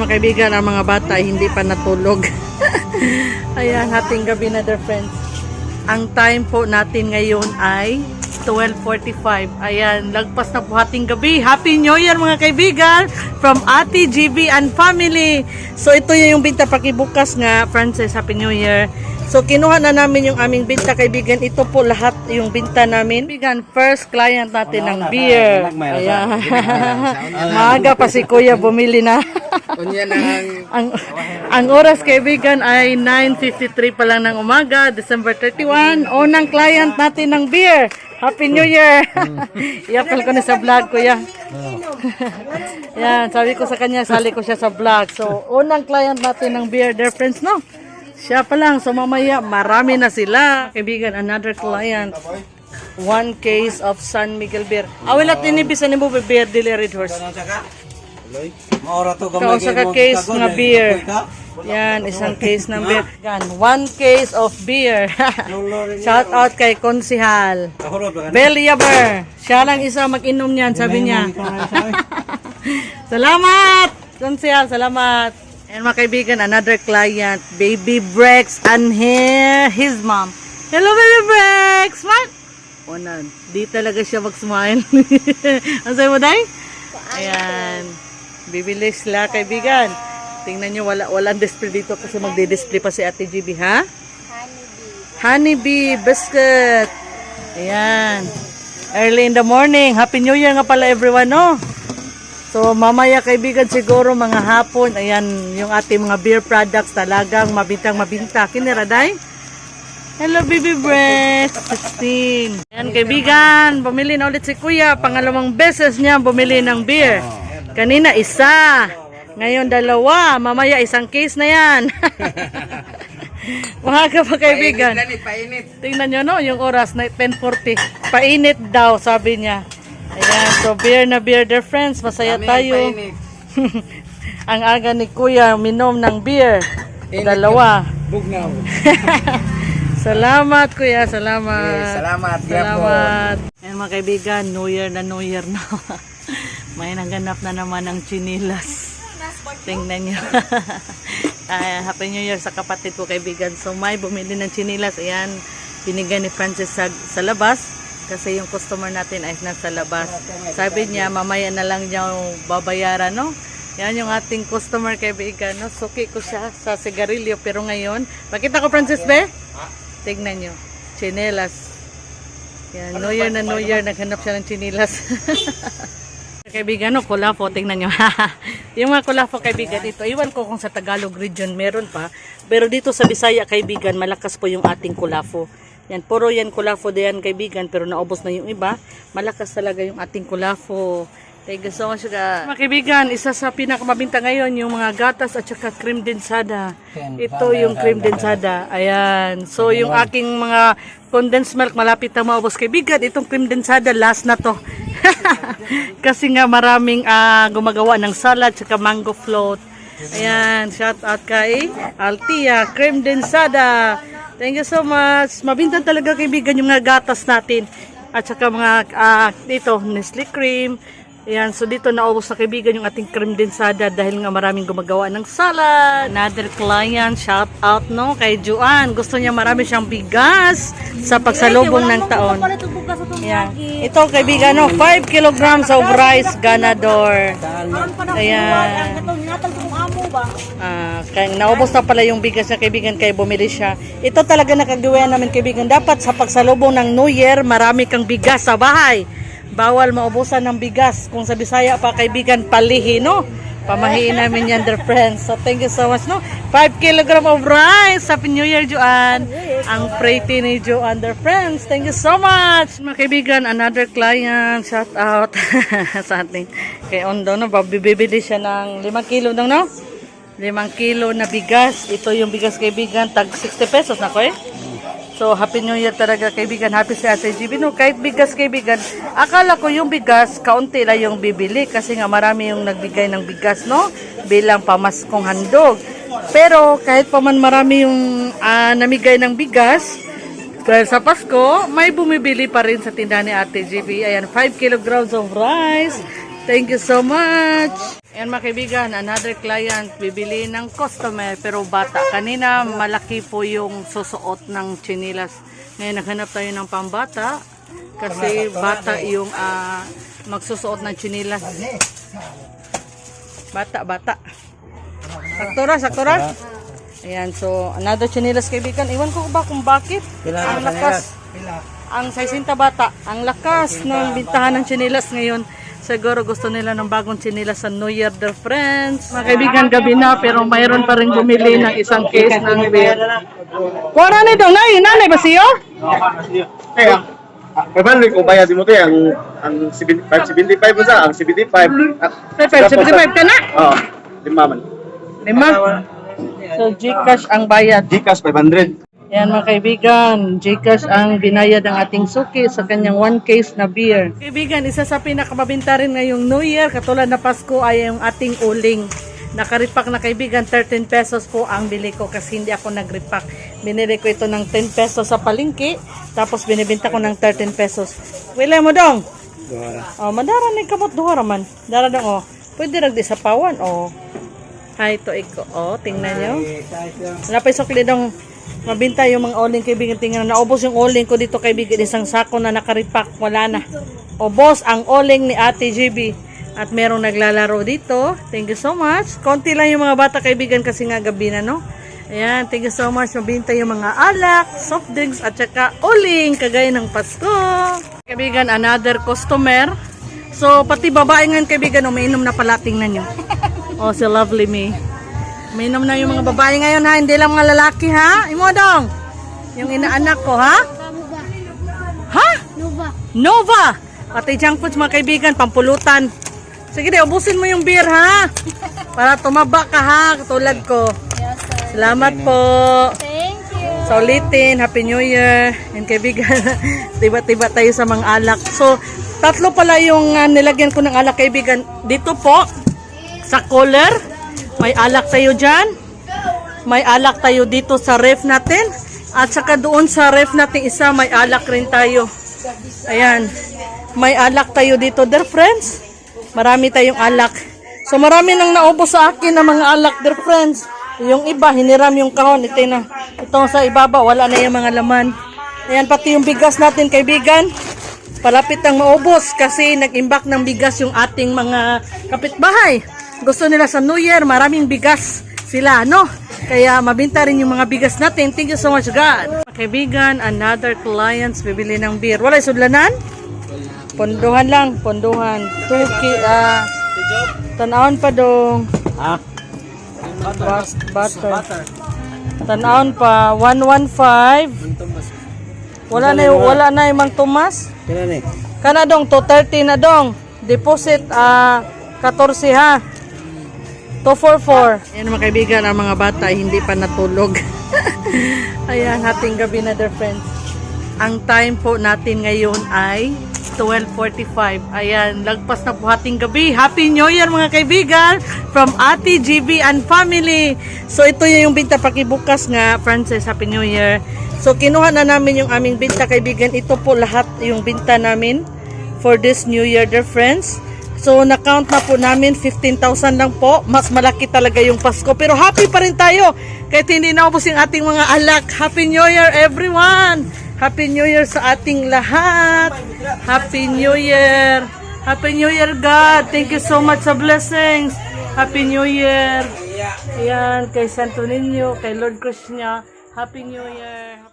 mga kaibigan, ang mga bata hindi pa natulog. Ayan, hating gabi na dear friends. Ang time po natin ngayon ay 12.45. Ayan, lagpas na po hating gabi. Happy New Year mga kaibigan from Ate GB and family. So ito yung binta pakibukas nga, Francis, Happy New Year. So kinuha na namin yung aming binta kaibigan. Ito po lahat yung binta namin. Kaibigan, first client natin ng beer. Ayan. Maaga pa si Kuya bumili na. Ang ang oras kaibigan ay 9:53 pa lang ng umaga, December 31. Unang client natin ng beer. Happy New Year. Iapal ko na sa vlog ko yan. sabi ko sa kanya, sali ko siya sa vlog. So, unang client natin ng beer, dear friends, no? Siya pa lang, so mamaya, marami na sila. Kaibigan, another client. One case of San Miguel beer. Awilat inibisan ni mo beer dili red horse. Maora to Kao sa ka case nga beer. Yan, isang case ng beer. Yan, one case of beer. Shout out kay Konsihal. Ba Beliaber. Siya lang isa mag-inom niyan, sabi niya. salamat! Konsihal, salamat. And mga kaibigan, another client, Baby Brex and here, his mom. Hello, Baby Brex! What? O na, di talaga siya mag-smile. Ang sabi mo, Day? Ayan. Bibili sila, kaibigan. Tingnan nyo, wala, walang display dito kasi magdi-display pa si Ate GB, ha? Honeybee biscuit. Ayan. Early in the morning. Happy New Year nga pala everyone, no? So, mamaya kaibigan siguro mga hapon. Ayan, yung ating mga beer products talagang mabintang-mabinta. Kiniraday? Hello, baby breast. 16. Ayan, kaibigan. Bumili na ulit si Kuya. Pangalawang beses niya bumili ng beer. Kanina, isa. Ngayon, dalawa. Mamaya, isang case na yan. Mga pa kaibigan. Dali, painit. Tingnan nyo no, yung oras na 10.40. Painit daw, sabi niya. Ayan, so beer na beer, dear friends. Masaya Kami, tayo. painit. Ang aga ni Kuya, minom ng beer. Init Dalawa. Bugnaw. Salamat, Kuya. Salamat. Eh, salamat, Salamat. Ayan mga kaibigan, New Year na New Year na. May naganap na naman ng chinilas. Tingnan nyo. Ah, Happy New Year sa kapatid ko kaibigan. So may bumili ng chinilas. Ayan, binigyan ni Francis sa, sa labas. Kasi yung customer natin ay nasa labas. Sabi niya, mamaya na lang niya babayaran, no? Yan yung ating customer kaibigan, no? Suki ko siya sa sigarilyo. Pero ngayon, pakita ko Francis, be? Tignan nyo. Chinelas. Yan, New Year na New Year, naghanap siya ng chinilas. kaibigan, no, kulafo, tingnan nyo. yung mga kulafo, kaibigan, ito, iwan ko kung sa Tagalog region meron pa. Pero dito sa Bisaya, kaibigan, malakas po yung ating kulafo. Yan, puro yan kulafo diyan, kaibigan, pero naubos na yung iba. Malakas talaga yung ating kulafo. Thank you so much, ka. Mga kaibigan, isa sa pinakamabinta ngayon, yung mga gatas at saka cream densada. Ito yung cream densada. Ayan. So, yung aking mga condensed milk, malapit na maubos. Kaibigan, itong cream densada, last na to. Kasi nga maraming ah, gumagawa ng salad saka mango float. Ayan, shout out kay Altia, cream densada. Thank you so much. Mabintan talaga kaibigan yung mga gatas natin. At saka mga ah, dito, Nestle cream. Ayan, so dito naubos na kaibigan yung ating cream densada dahil nga maraming gumagawa ng salad. Another client, shout out no kay Juan. Gusto niya marami siyang bigas sa pagsalubong ng taon. Ayan. Ito kaibigan, no, 5 kilograms of rice ganador. Ayan. Ah, kaya naubos na pala yung bigas na kaibigan kay bumili siya. Ito talaga nakagawa namin kaibigan. Dapat sa pagsalubong ng New Year, marami kang bigas sa bahay. Bawal maubusan ng bigas. Kung sa Bisaya pa kaibigan, palihi, no? Pamahiin namin yan, dear friends. So, thank you so much, no? 5 kilogram of rice. Happy New Year, Joanne. Ang pretty ni Joanne, dear friends. Thank you so much. Mga kaibigan, another client. Shout out sa ating kay Ondo, no? Bibili siya ng 5 kilo, no? no? 5 kilo na bigas. Ito yung bigas, kaibigan. Tag 60 pesos na ko, eh. So, Happy New Year talaga kaibigan. Happy si Ate GB. No, kahit bigas kaibigan, akala ko yung bigas, kaunti lang yung bibili kasi nga marami yung nagbigay ng bigas, no? Bilang pamaskong handog. Pero kahit pa man marami yung ah, namigay ng bigas, dahil sa Pasko, may bumibili pa rin sa tindahan ni Ate GB. Ayan, 5 kilograms of rice. Thank you so much. Ayan mga kaibigan, another client, bibili ng customer pero bata. Kanina malaki po yung susuot ng chinilas. Ngayon naghanap tayo ng pambata kasi bata yung ah, magsusuot ng chinilas. Bata, bata. Saktura, saktura. Ayan, so another chinilas kaibigan. Iwan ko ba kung bakit? Ang lakas. Ang 60 bata, ang lakas ng bintahan ng chinilas ngayon. Siguro gusto nila ng bagong chinilas sa New Year, their friends. Mga kaibigan, gabi na, pero mayroon pa rin bumili ng isang case ng beer. Kuwara na itong nanay, nanay ba siyo? Ang Paano kung bayad mo to ang ang 575 mo sa ang 75 at 75 ka na? oh lima man Lima? So, Gcash ang bayad. Gcash 500 Yan mga kaibigan, Gcash ang binayad ng ating suki sa kanyang one case na beer. Kaibigan, isa sa pinakamabinta rin ngayong New Year, katulad na Pasko ay yung ating uling. Nakaripak na kaibigan, 13 pesos po ang bili ko kasi hindi ako nagripak. Binili ko ito ng 10 pesos sa palengke, tapos binibinta ko ng 13 pesos. Wala mo dong? Oh, madara ni kamot duhara man. Dara dong oh. Pwede ragdi sa pawan oh. Hay to iko. Oh, tingnan niyo. Wala pa isokli dong mabinta yung mga oling kaibigan. Tingnan, naubos yung oling ko dito kaibigan. Isang sako na nakaripak. Wala na. Ubos ang oling ni Ate GB. At merong naglalaro dito. Thank you so much. Konti lang yung mga bata kaibigan kasi nga gabi na, no? Ayan, thank you so much. Mabinta yung mga alak, soft drinks, at saka uling, kagaya ng Pasko. Kaibigan, another customer. So, pati babae ngayon, kaibigan, umiinom na pala, tingnan nyo. Oh, si Lovely Me. Umiinom na yung mga babae ngayon, ha? Hindi lang mga lalaki, ha? Imodong! Yung inaanak ko, ha? Ha? Nova. Nova! Pati junk foods, mga kaibigan, pampulutan. Sige, di, ubusin mo yung beer, ha? Para tumaba ka, ha? Tulad ko. Salamat po. Thank you. Sa Happy New Year. And kaibigan, tiba-tiba tayo sa mga alak. So, tatlo pala yung ah, nilagyan ko ng alak, kaibigan. Dito po, sa cooler, may alak tayo dyan. May alak tayo dito sa ref natin. At saka doon sa ref natin isa, may alak rin tayo. Ayan. May alak tayo dito, dear friends. Marami tayong alak. So marami nang naubos sa akin ng mga alak, dear friends. Yung iba, hiniram yung kahon. Ito na. Ito sa ibaba, wala na yung mga laman. Ayan, pati yung bigas natin, kaibigan. Palapit ang maubos kasi nag-imbak ng bigas yung ating mga kapitbahay. Gusto nila sa New Year, maraming bigas sila, no? Kaya mabinta rin yung mga bigas natin. Thank you so much, God. Kaibigan, another clients bibili ng beer. Wala sudlanan? Ponduhan lang, ponduhan. Tuki, ah, tanahon pa dong. Ha? Bus, butter. Tanahon pa, 115. Wala na, yung- wala na yung Mang Tomas. Eh? Kana dong, 230 na dong. Deposit, ah, 14 ha. 244. Ayan mga kaibigan, ang mga bata hindi pa natulog. Ayan, hating gabi na dear friends. Ang time po natin ngayon ay 12.45. Ayan, lagpas na po hating gabi. Happy New Year mga kaibigan from Ate GB and family. So ito yung binta pakibukas nga, Francis, Happy New Year. So kinuha na namin yung aming binta kaibigan. Ito po lahat yung binta namin for this New Year dear friends. So, na-count na po namin, 15,000 lang po. Mas malaki talaga yung Pasko. Pero happy pa rin tayo. Kahit hindi naubos yung ating mga alak. Happy New Year, everyone! Happy New Year sa ating lahat. Happy New Year. Happy New Year, God. Thank you so much sa blessings. Happy New Year. Ayan, kay Santo Niño, kay Lord Krishna. Happy New Year. Happy New Year.